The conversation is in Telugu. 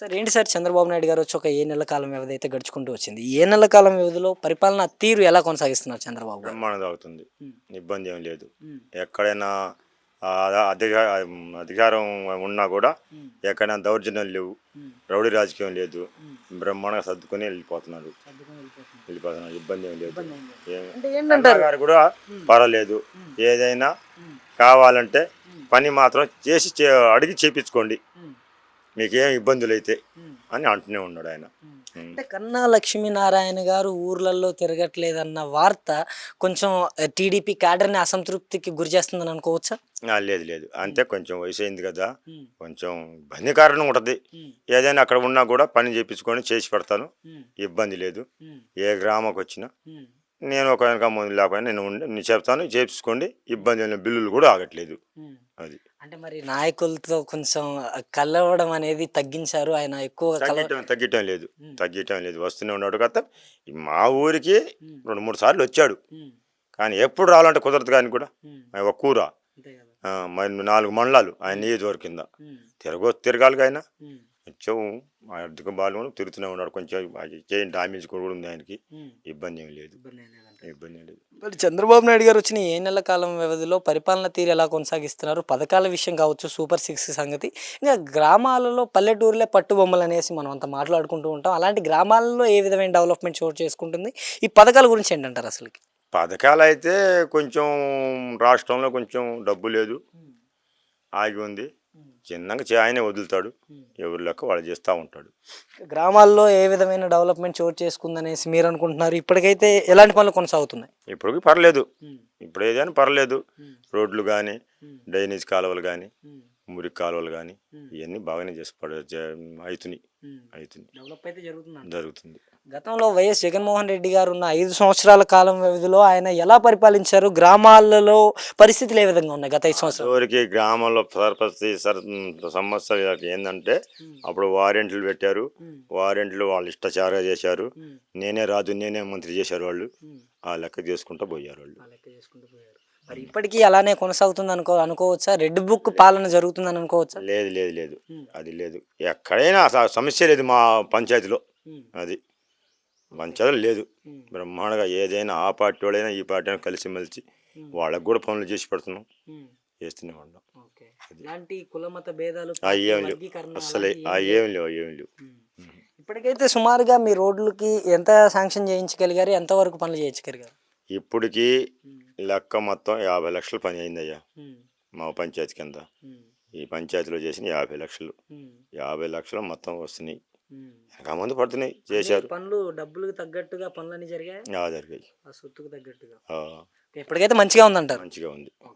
సార్ ఏంటి సార్ చంద్రబాబు నాయుడు గారు వచ్చి ఒక ఏ నెలల కాలం వ్యవధి అయితే గడుచుకుంటూ వచ్చింది ఏ నెలల కాలం వ్యవధిలో పరిపాలన తీరు ఎలా కొనసాగిస్తున్నారు చంద్రబాబు గారు బ్రహ్మాండం. ఇబ్బంది ఏం లేదు. ఎక్కడైనా ఆ, అధికార ఉన్నా కూడా. ఎక్కడైనా దౌర్జన్యం లేవు. రౌడీ రాజకీయం లేదు. బ్రహ్మాండంగా సర్దుకొని వెళ్ళిపోతున్నారు వెళ్ళిపోతున్నారు. ఇబ్బంది ఏం లేదు గారు కూడా పర్వాలేదు. ఏదైనా. కావాలంటే. పని మాత్రం చేసి అడిగి చేపించుకోండి. మీకేం ఇబ్బందులు అయితే. అని అంటూనే ఉన్నాడు ఆయన. అంటే కన్నా లక్ష్మీనారాయణ గారు ఊర్లలో తిరగట్లేదన్న వార్త కొంచెం టీడీపీ క్యాడర్ని అసంతృప్తికి గురి చేస్తుందని అనుకోవచ్చా లేదు లేదు అంతే కొంచెం వయసు అయింది కదా. కొంచెం ఇబ్బంది కారణం ఉంటుంది. ఏదైనా అక్కడ ఉన్నా కూడా పని చేపించుకొని చేసి పెడతాను. ఇబ్బంది లేదు. ఏ గ్రామంకి వచ్చినా. నేను ఒక వెనక ముందు లేకపోయినా నేను చెప్తాను చేపించుకోండి ఇబ్బంది లేని బిల్లులు కూడా ఆగట్లేదు. అది అంటే మరి నాయకులతో కొంచెం కలవడం అనేది తగ్గించారు ఆయన ఎక్కువ తగ్గటం తగ్గటం లేదు. తగ్గటం లేదు వస్తూనే ఉన్నాడు కదా మా ఊరికి. రెండు మూడు సార్లు వచ్చాడు. కానీ ఎప్పుడు రావాలంటే కుదరదు కానీ కూడా ఒక కూర మరి నాలుగు మండలాలు ఆయన నియోజకవర్గం కింద. తిరగో తిరగాలి ఆయన. కొంచెం ఆర్థిక బాగా తిరుగుతూనే ఉన్నాడు. కొంచెం చేయండి డామేజ్ కూడా ఉంది ఆయనకి. ఇబ్బంది ఏం లేదు. ఇబ్బంది లేదు. మరి చంద్రబాబు నాయుడు గారు వచ్చిన ఏ నెలల కాలం వ్యవధిలో పరిపాలన తీరు ఎలా కొనసాగిస్తున్నారు? పథకాల విషయం కావచ్చు సూపర్ సిక్స్ సంగతి. ఇంకా గ్రామాలలో పల్లెటూరులే పట్టుబొమ్మలు అనేసి మనం అంత మాట్లాడుకుంటూ ఉంటాం. అలాంటి గ్రామాలలో ఏ విధమైన డెవలప్మెంట్ చోటు చేసుకుంటుంది? ఈ పథకాల గురించి ఏంటంటారు అసలుకి? పథకాలు అయితే కొంచెం రాష్ట్రంలో కొంచెం డబ్బు లేదు. ఆగి ఉంది. చిన్నగా ఆయనే వదులుతాడు. ఎవరి లెక్క వాళ్ళు చేస్తూ ఉంటాడు. గ్రామాల్లో ఏ విధమైన డెవలప్మెంట్ చోటు చేసుకుందనేసి మీరు అనుకుంటున్నారు? ఇప్పటికైతే ఎలాంటి పనులు కొనసాగుతున్నాయి? ఇప్పటికి పర్లేదు. ఇప్పుడు ఏదైనా పర్లేదు. రోడ్లు కానీ డ్రైనేజ్ కాలువలు కానీ మురికి కాలువలు కానీ ఇవన్నీ బాగానే చేసి పడ అవుతున్నాయి. అవుతున్నాయి. డెవలప్ అయితే జరుగుతుంది జరుగుతుంది. గతంలో వైఎస్ జగన్మోహన్ రెడ్డి గారు ఉన్న ఐదు సంవత్సరాల కాలం వ్యవధిలో ఆయన ఎలా పరిపాలించారు? గ్రామాలలో పరిస్థితులు ఏ విధంగా ఉన్నాయి గత ఐదు సంవత్సరాలు? చివరికి గ్రామంలో సర సమస్య ఏంటంటే అప్పుడు వారెంట్లు పెట్టారు. వారెంట్లు వాళ్ళు ఇష్టచారా చేశారు. నేనే రాజు నేనే మంత్రి చేశారు వాళ్ళు. ఆ లెక్క చేసుకుంటూ పోయారు వాళ్ళు. మరి ఇప్పటికీ అలానే కొనసాగుతుంది అనుకో అనుకోవచ్చా? రెడ్ బుక్ పాలన జరుగుతుందని అనుకోవచ్చా లేదు లేదు. లేదు అది లేదు. ఎక్కడైనా సమస్య లేదు మా పంచాయతీలో. అది. పంచాయతీలో లేదు. బ్రహ్మాండంగా ఏదైనా ఆ పార్టీ వాళ్ళైనా ఈ పార్టీ అయినా కలిసిమెలిసి వాళ్ళకు కూడా పనులు చేసి పెడుతున్నాం. చేస్తూనే ఉన్నాం ఇలాంటి కులమత భేదాలు లేవు. వర్గీకరణ అసలే అలాంటివి ఆ ఏం ఏం లేవు. లేవు. ఇప్పటికైతే సుమారుగా మీ రోడ్లకి ఎంత శాంక్షన్ చేయించగలిగారు? ఎంతవరకు పనులు చేయించగలిగారు? ఇప్పటికి లెక్క మొత్తం యాభై లక్షలు పని అయిందయ్యా. మా పంచాయతీ కింద. ఈ పంచాయతీలో చేసిన యాభై లక్షలు. యాభై లక్షలు మొత్తం వస్తున్నాయి. ఇంకా ముందు పడుతున్నాయి చేశారు. పనులు డబ్బులకు తగ్గట్టుగా పనులన్నీ జరిగాయి? ఆ, జరిగాయి. ఆ సొత్తుకు తగ్గట్టుగా. ఆ, ఇప్పటికైతే మంచిగా ఉందంటారు. మంచిగా ఉంది.